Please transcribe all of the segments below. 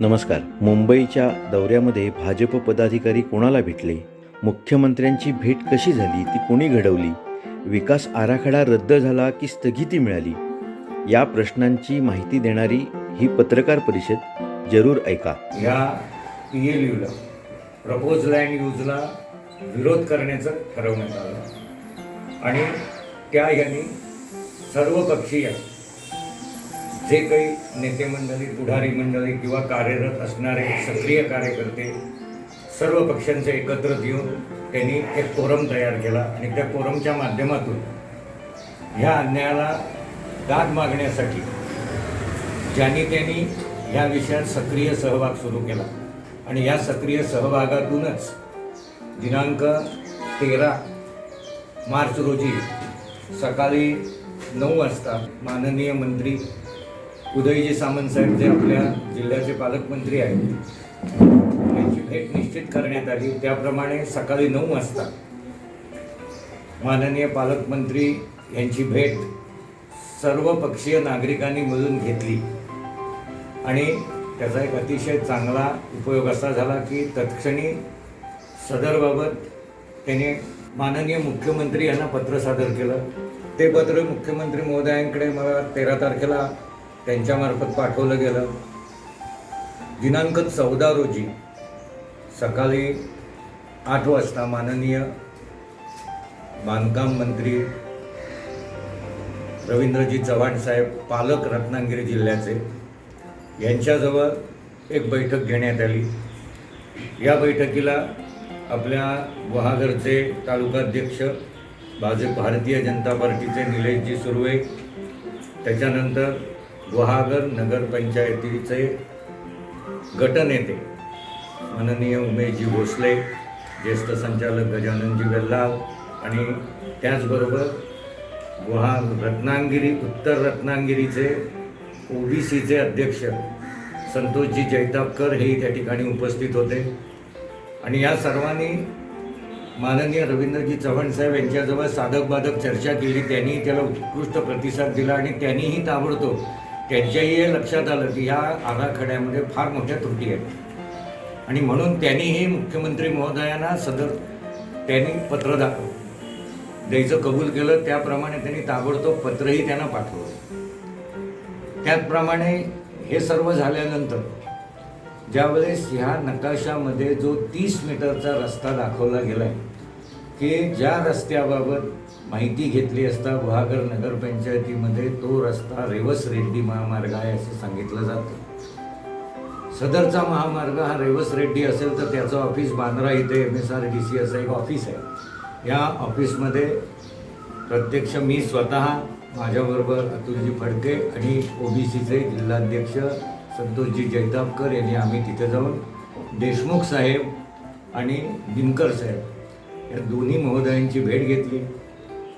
नमस्कार. मुंबईच्या दौऱ्यामध्ये भाजप पदाधिकारी कोणाला भेटले? मुख्यमंत्र्यांची भेट कशी झाली? ती कोणी घडवली? विकास आराखडा रद्द झाला की स्थगिती मिळाली? या प्रश्नांची माहिती देणारी ही पत्रकार परिषद जरूर ऐका. या पी एल यूला प्रपोज लँड यूजला विरोध करण्याचं ठरवण्यात आलं. आणि त्या यांनी सर्व पक्षीय जे काही नेते मंडळी पुढारी मंडळी किंवा कार्यरत असणारे सक्रिय कार्यकर्ते सर्व पक्षांचे एकत्रित येऊन त्यांनी एक फोरम तयार केला आणि त्या फोरमच्या माध्यमातून ह्या अन्यायाला दाद मागण्यासाठी ज्यांनी त्यांनी ह्या विषयात सक्रिय सहभाग सुरू केला. आणि या सक्रिय सहभागातूनच दिनांक तेरा मार्च रोजी सकाळी नऊ वाजता माननीय मंत्री उदयजी सामंत साहेब जे आपल्या जिल्ह्याचे पालकमंत्री आहेत त्यांची भेट निश्चित करण्यात आली. त्याप्रमाणे सकाळी नऊ वाजता माननीय पालकमंत्री यांची भेट सर्व पक्षीय नागरिकांनी मिळून घेतली. आणि त्याचा एक अतिशय चांगला उपयोग असा झाला की तत्क्षणी सदरबाबत त्याने माननीय मुख्यमंत्री यांना पत्र सादर केलं. ते पत्र मुख्यमंत्री महोदयांकडे मला तेरा तारखेला त्यांच्यामार्फत पाठवलं गेलं. दिनांक चौदा रोजी सकाळी आठ वाजता माननीय बांधकाम मंत्री रवींद्रजी चव्हाण साहेब पालक रत्नागिरी जिल्ह्याचे यांच्याजवळ एक बैठक घेण्यात आली. या बैठकीला आपल्या गुहागरचे तालुकाध्यक्ष भाजप भारतीय जनता पार्टीचे निलेशजी सुर्वे त्याच्यानंतर गुहागर नगरपंचायतीचे गटनेते माननीय उमेशजी भोसले ज्येष्ठ संचालक गजाननजी वेल्लाल आणि त्याचबरोबर गुहा रत्नागिरी उत्तर रत्नागिरीचे ओबीसीचे अध्यक्ष संतोषजी जैतापकर हेही त्या ठिकाणी उपस्थित होते. आणि या सर्वांनी माननीय रवींद्रजी चव्हाण साहेब यांच्याजवळ साधक बाधक चर्चा केली. त्यांनी त्याला उत्कृष्ट प्रतिसाद दिला आणि त्यांनीही ताबडतोब त्यांच्याही हे लक्षात आलं की ह्या आराखड्यामध्ये फार मोठ्या त्रुटी आहेत. आणि म्हणून त्यांनीही मुख्यमंत्री महोदयांना सदर त्यांनी पत्र दाखवलं. द्यायचं कबूल केलं त्याप्रमाणे त्यांनी ताबडतोब पत्रही त्यांना पाठवलं. त्याचप्रमाणे हे सर्व झाल्यानंतर ज्यावेळेस ह्या नकाशामध्ये जो तीस मीटरचा रस्ता दाखवला गेला आहे की ज्या रस्त्याबाबत माहिती घेतली असता गुहागर नगरपंचायतीमध्ये तो रस्ता रेवस रेड्डी महामार्ग आहे असं सांगितलं जातं. सदरचा महामार्ग हा रेवस रेड्डी असेल तर त्याचं ऑफिस बांद्रा इथे M S R D C असं एक ऑफिस आहे. या ऑफिसमध्ये प्रत्यक्ष मी स्वतः माझ्याबरोबर अतुलजी फडके आणि ओबीसीचे जिल्हाध्यक्ष संतोषजी जैतापकर यांनी आम्ही तिथे जाऊन देशमुख साहेब आणि दिनकर साहेब या दोन्ही महोदयांची भेट घेतली.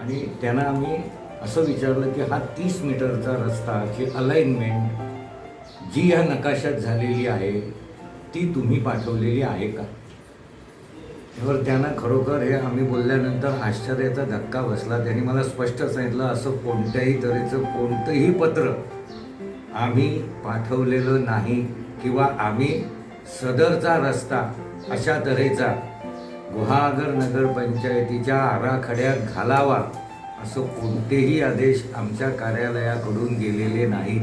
आणि त्यांना आम्ही असं विचारलं की हा तीस मीटरचा रस्ताची अलाइनमेंट जी ह्या नकाशात झालेली आहे ती तुम्ही पाठवलेली आहे का? त्यावर त्यांना खरोखर हे आम्ही बोलल्यानंतर आश्चर्याचा धक्का बसला. त्यांनी मला स्पष्ट सांगितलं असं कोणत्याही तऱ्हेचं कोणतंही पत्र आम्ही पाठवलेलं नाही किंवा आम्ही सदरचा रस्ता अशा तऱ्हेचा गुहागर नगरपंचायतीच्या आराखड्यात घालावा असं कोणतेही आदेश आमच्या कार्यालयाकडून गेलेले नाहीत.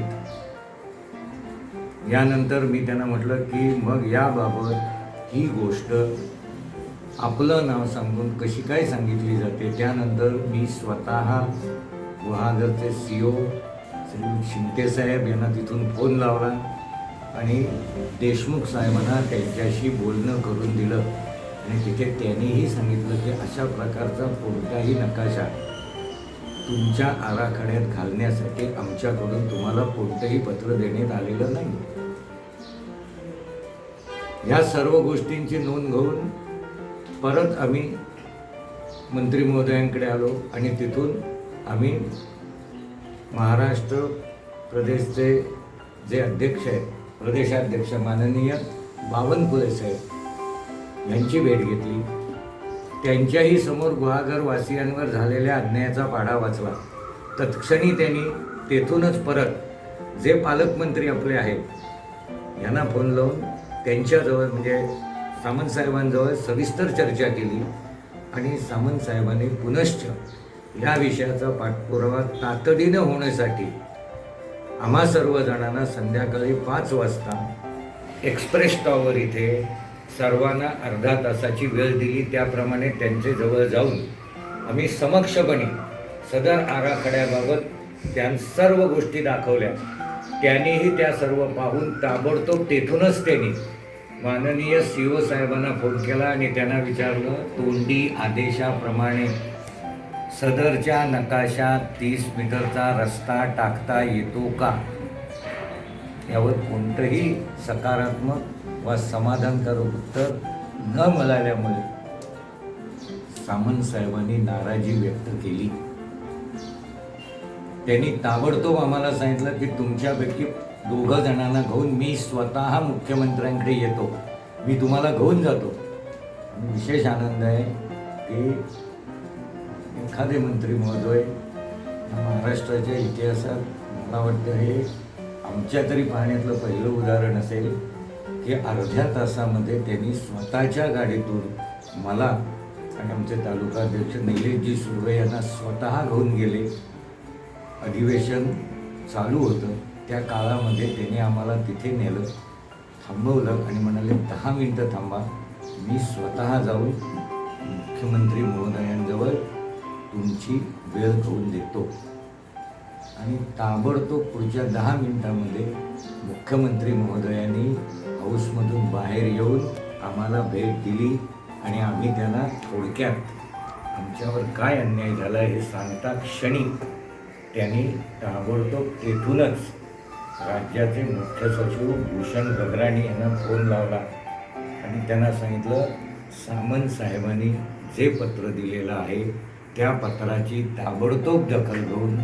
यानंतर मी त्यांना म्हटलं की मग याबाबत ही गोष्ट आपलं नाव सांगून कशी काय सांगितली जाते? त्यानंतर मी स्वतः गुहागरचे सी ओ श्री शिंतेसाहेब यांना तिथून फोन लावला आणि देशमुख साहेबांना त्यांच्याशी बोलणं करून दिलं. आणि तिथे त्यांनीही सांगितलं की अशा प्रकारचा कोणताही नकाशा तुमच्या आराखड्यात घालण्यासाठी आमच्याकडून तुम्हाला कोणतंही पत्र देण्यात आलेलं नाही. या सर्व गोष्टींची नोंद घेऊन परत आम्ही मंत्री महोदयांकडे आलो आणि तिथून आम्ही महाराष्ट्र प्रदेशचे जे अध्यक्ष आहेत प्रदेशाध्यक्ष माननीय बावनकुळे साहेब यांची भेट घेतली. त्यांच्याही समोर गुहागर वासियांवर झालेल्या अन्यायाचा पाढा वाचला. तत्क्षणी त्यांनी तेथूनच परत जे पालकमंत्री आपले आहेत यांना फोन लावून त्यांच्याजवळ म्हणजे सामंत साहेबांजवळ सविस्तर चर्चा केली आणि सामंत साहेबांनी पुनश्च या विषयाचा पाठपुरावा तातडीनं होण्यासाठी आम्हा सर्वजणांना संध्याकाळी पाच वाजता एक्सप्रेस टॉवर इथे सर्वांना अर्धा तासाची वेळ दिली त्याप्रमाणे त्यांचे जवळ जाऊन आम्ही समक्षपणे सदर आराखड्याबाबत त्या सर्व गोष्टी दाखवल्या. त्यांनीही त्या सर्व पाहून ताबडतोब तेथूनच त्यांनी माननीय सी ओ साहेबांना फोन केला आणि त्यांना विचारलं तोंडी आदेशाप्रमाणे सदरच्या नकाशात तीस मीटरचा रस्ता टाकता येतो का? यावर कोणतंही सकारात्मक वा समाधानकारक उत्तर न मिळाल्यामुळे सामंत साहेबांनी नाराजी व्यक्त केली. त्यांनी ताबडतोब आम्हाला सांगितलं की तुमच्यापैकी दोघं जणांना घेऊन मी स्वतः मुख्यमंत्र्यांकडे येतो. मी तुम्हाला घेऊन जातो. विशेष आनंद आहे की एखादे मंत्री महोदय महाराष्ट्राच्या इतिहासात मला वाटतं हे आमच्या तरी पाहण्यातलं पहिलं उदाहरण असेल. हे अर्ध्या तासामध्ये त्यांनी स्वतःच्या गाडीतून मला आणि आमचे तालुका अध्यक्ष निलेशजी सुर्वे यांना स्वतः घेऊन गेले. अधिवेशन चालू होतं. त्या काळामध्ये त्यांनी आम्हाला तिथे नेलं थांबवलं आणि म्हणाले दहा मिनटं थांबा. मी स्वतः जाऊन मुख्यमंत्री महोदयांजवळ तुमची वेळ करून देतो. आणि ताबडतोब पुढच्या दहा मिनटामध्ये मुख्यमंत्री महोदयांनी हाऊसमधून बाहेर येऊन आम्हाला भेट दिली आणि आम्ही त्यांना थोडक्यात आमच्यावर काय अन्याय झाला हे सांगता क्षणी त्यांनी ताबडतोब तेथूनच राज्याचे मुख्य सचिव भूषण गगराणी यांना फोन लावला आणि त्यांना सांगितलं सामंत साहेबांनी जे पत्र दिलेलं आहे त्या पत्राची ताबडतोब दखल घेऊन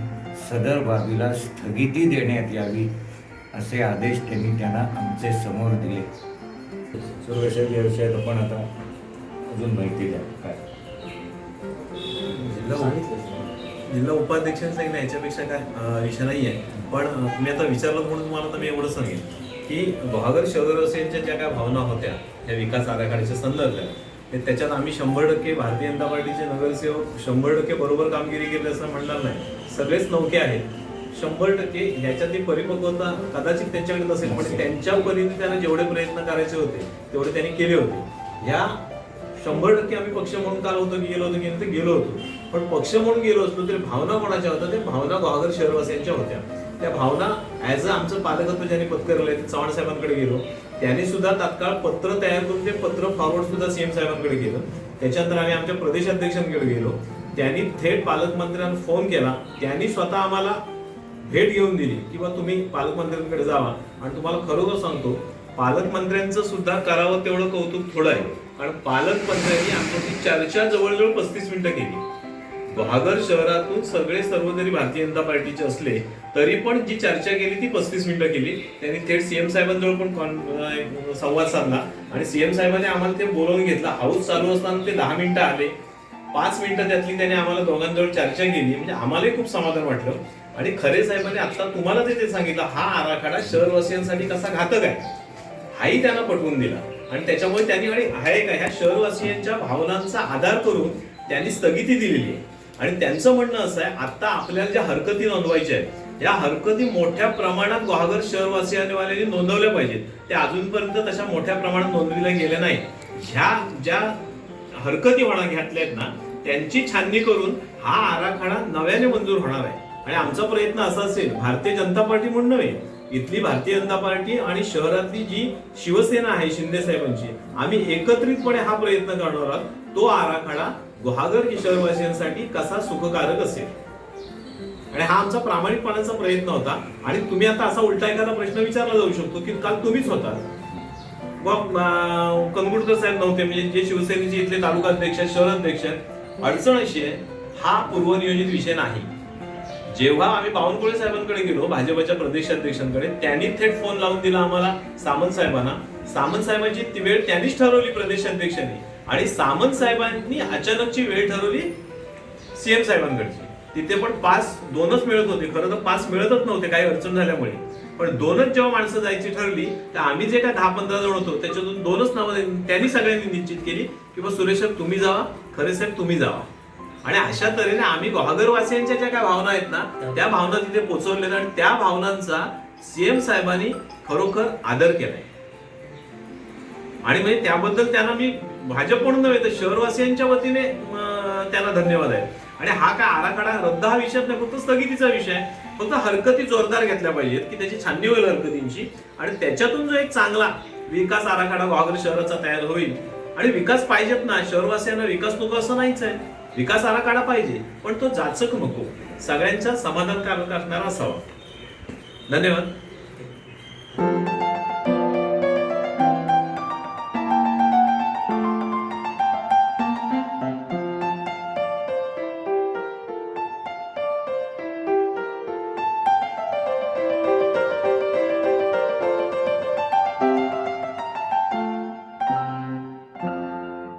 सदर बाबीला स्थगिती देण्यात यावी. असे आदेश त्यांनी त्यांना आमचे समोर दिले. सुरक्षेच्या विषयात आपण आता अजून माहिती द्या. काय? जिल्हा जिल्हा उपाध्यक्षांनी सांगितलं याच्यापेक्षा काय विषय नाही आहे पण मी तुम्ही आता विचारलं म्हणून तुम्हाला तर मी एवढं सांगेन की गुहागर शहरवासियांच्या ज्या काय भावना होत्या या विकास आराखड्याच्या संदर्भात ते त्याच्यात आम्ही शंभर टक्के भारतीय जनता पार्टीचे नगरसेवक शंभर टक्के बरोबर कामगिरी केली असं म्हणणार नाही. सगळेच नौके आहेत. शंभर टक्के ह्याच्यातली परिपक्वता कदाचित त्यांच्याकडे नसेल पण त्यांच्या परीने त्यांना जेवढे प्रयत्न करायचे होते तेवढे त्यांनी केले होते. ह्या शंभर टक्के आम्ही पक्ष म्हणून काल होतो की गेलो होतो की नाही गेलो होतो. पण पक्ष म्हणून गेलो असतो तरी भावना कोणाच्या होत्या? ते भावना गुहागर शहरवासियांच्या होत्या. त्या भावना ॲज अ आमचं पालकत्व ज्यांनी पत्करलं आहे चव्हाण साहेबांकडे गेलो. त्यांनी सुद्धा तात्काळ पत्र तयार करून ते पत्र फॉरवर्ड सुद्धा सीएम साहेबांकडे गेलं त्याच्यानंतर आम्ही आमच्या प्रदेशाध्यक्षांकडे गेलो. त्यांनी थेट पालकमंत्र्यांना फोन केला. त्यांनी स्वतः आम्हाला भेट घेऊन दिली किंवा तुम्ही पालकमंत्र्यांकडे जावा. आणि तुम्हाला खरोखर सांगतो पालकमंत्र्यांचं सुद्धा करावं तेवढं कौतुक थोडं आहे. कारण पालकमंत्र्यांनी आमच्याशी चर्चा जवळजवळ पस्तीस मिनिटं केली. बहागर शहरातून सगळे सर्व जरी भारतीय जनता पार्टीचे असले तरी पण जी चर्चा केली ती पस्तीस मिनिटं केली. त्यांनी थेट सीएम साहेबांजवळ पण कॉन- संवाद साधला. आणि सीएम साहेबांनी आम्हाला ते बोलवून घेतलं. हाऊस चालू असताना ते दहा मिनिटं आले. पाच मिनिटं त्यातली त्याने आम्हाला दोघांजवळ चर्चा केली म्हणजे आम्हालाही खूप समाधान वाटलं. आणि खरे साहेबांनी आता तुम्हाला ते सांगितलं हा आराखडा शहरवासियांसाठी कसा घातक आहे? हाही त्यांना पटवून दिला. आणि त्याच्यामुळे त्यांनी आणि आहे का ह्या शहरवासियांच्या भावनांचा आधार करून त्यांनी स्थगिती दिलेली आहे. आणि त्यांचं म्हणणं असं आहे आता आपल्याला ज्या हरकती नोंदवायच्या आहेत या हरकती मोठ्या प्रमाणात गुहागर शहरवासियांनी नोंदवल्या पाहिजेत. त्या अजूनपर्यंत तशा मोठ्या प्रमाणात नोंदविल्या गेल्या नाही ह्या ज्या हरकती म्हणा घातल्या आहेत ना त्यांची छाननी करून हा आराखडा नव्याने मंजूर होणार आहे. आणि आमचा प्रयत्न असा असेल भारतीय जनता पार्टी म्हणून नव्हे इथली भारतीय जनता पार्टी आणि शहरातली जी शिवसेना आहे शिंदे साहेबांची आम्ही एकत्रितपणे हा प्रयत्न करणार आहोत. तो आराखडा गुहागर शहरवासियांसाठी कसा सुखकारक असेल? आणि हा आमचा प्रामाणिकपणाचा प्रयत्न होता. आणि तुम्ही आता असा उलटा एखादा प्रश्न विचारला जाऊ शकतो की काल तुम्हीच होता. मग कनगुडकर साहेब नव्हते म्हणजे जे शिवसेनेचे इथले तालुका अध्यक्ष शहर अध्यक्ष आहेत अडचण अशी आहे हा पूर्वनियोजित विषय नाही. जेव्हा आम्ही बावनकुळे साहेबांकडे गेलो भाजपच्या प्रदेशाध्यक्षांकडे त्यांनी थेट फोन लावून दिला आम्हाला सामंत साहेबांना. सामंत साहेबांची ती वेळ त्यांनीच ठरवली प्रदेशाध्यक्षांनी आणि सामंत साहेबांनी अचानकची वेळ ठरवली सीएम साहेबांकडची. तिथे पण पास दोनच मिळत होते. खरं तर पास मिळतच नव्हते काही अडचण झाल्यामुळे. पण दोनच जेव्हा माणसं जायची ठरली तर आम्ही जे काय दहा पंधरा जण होतो त्याच्यातून दोनच नावं त्यांनी सगळ्यांनी निश्चित केली की बा सुरेश साहेब तुम्ही जावा. खरे साहेब तुम्ही जावा. आणि अशा तऱ्हेने आम्ही वासीयांच्या ज्या काय भावना आहेत ना त्या भावना तिथे पोहोचवलेल्या आणि त्या भावनांचा सीएम साहेबांनी खरोखर आदर केलाय. आणि म्हणजे त्याबद्दल त्यांना मी भाजप म्हणून नव्हे तर शहरवासियांच्या वतीने त्यांना धन्यवाद आहे. आणि हा काय आराखडा रद्द हा विषय नाही फक्त स्थगितीचा विषय आहे. फक्त हरकती जोरदार घेतल्या पाहिजेत की त्याची छाननी होईल हरकतींची. आणि त्याच्यातून जो एक चांगला विकास आराखडा वाघर शहराचा तयार होईल. आणि विकास पाहिजेत ना शहरवासियांना विकास नको असं नाहीच आहे विकास आराखडा पाहिजे पण तो जाचक नको. सगळ्यांच्या समाधानकारक असणारा असावा. धन्यवाद.